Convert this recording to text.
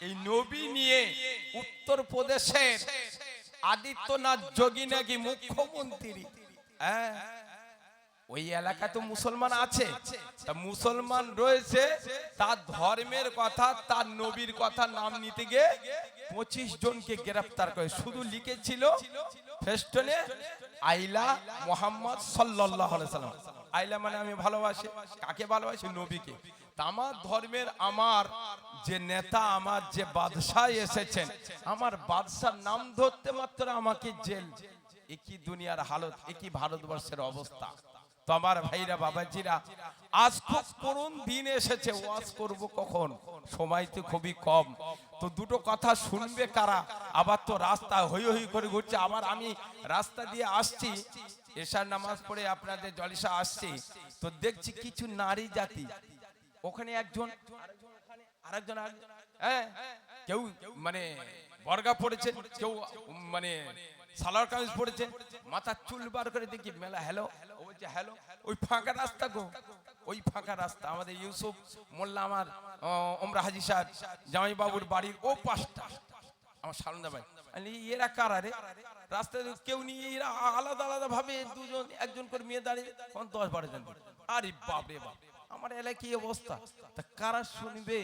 এই নবী নিয়ে উত্তর প্রদেশের আদিত্যনাথ যোগী নাকি মুখ্যমন্ত্রী? হ্যাঁ। ওই এলাকা তো মুসলমান আছে। তা মুসলমান রয়েছে, তার ধর্মের কথা, তার নবীর কথা নাম নিতে গিয়ে পঁচিশ জনকে গ্রেফতার করে। শুধু লিখেছিল ফেস্টনে আইলা মোহাম্মদ সাল্লাম। আইলা মানে আমি ভালোবাসি, কাকে ভালোবাসি? নবীকে। আমার ধর্মের আমার যে নেতা, আমার যে বাদশাহ এসেছেন, আমার বাদশার নাম ধরতে মাত্র আমাকে জেল। একই দুনিয়ার হালত, একই ভারতবর্ষের অবস্থা। তো আমার ভাইরা বাবাজিরা আজ খুব করুন দিন এসেছে ওয়াজ করব কখন? সময় তো খুবই কম। তো দুটো কথা শুনবে কারা? আবার তো রাস্তা হই হই করে ঘুরছে। আবার আমি রাস্তা দিয়ে আসছি এশার নামাজ পড়ে আপনাদের জলিসা আসছি। তো দেখছি কিছু নারী জাতি। ওখানে একজন আরেকজন আরেকজন, হ্যাঁ কেউ মানে বর্গা পড়েছেন কেউ মানে সালোয়ার কামিজ পড়েছে মাথার চুল বার করে দেখি মেলা হ্যালো ও বলছে হ্যালো ওই ফাঁকা রাস্তা গো, ওই ফাঁকা রাস্তা, আমাদের ইউসুফ, মোল্লা আমার ওমরা হাজি সাহেব জামাই বাবুর বাড়ির ও পাশটা। আমার সালন্দা ভাই এরা কারা রে? রাস্তায় কেউ নিয়ে এরা আলাদা আলাদা ভাবে দুজন, একজন করে মেয়ে দাঁড়িয়ে কোন দশ বারো জন। আরে বাপ রে বাপ, আমার এলাকায় কি অবস্থা? তা কারা শুনবে?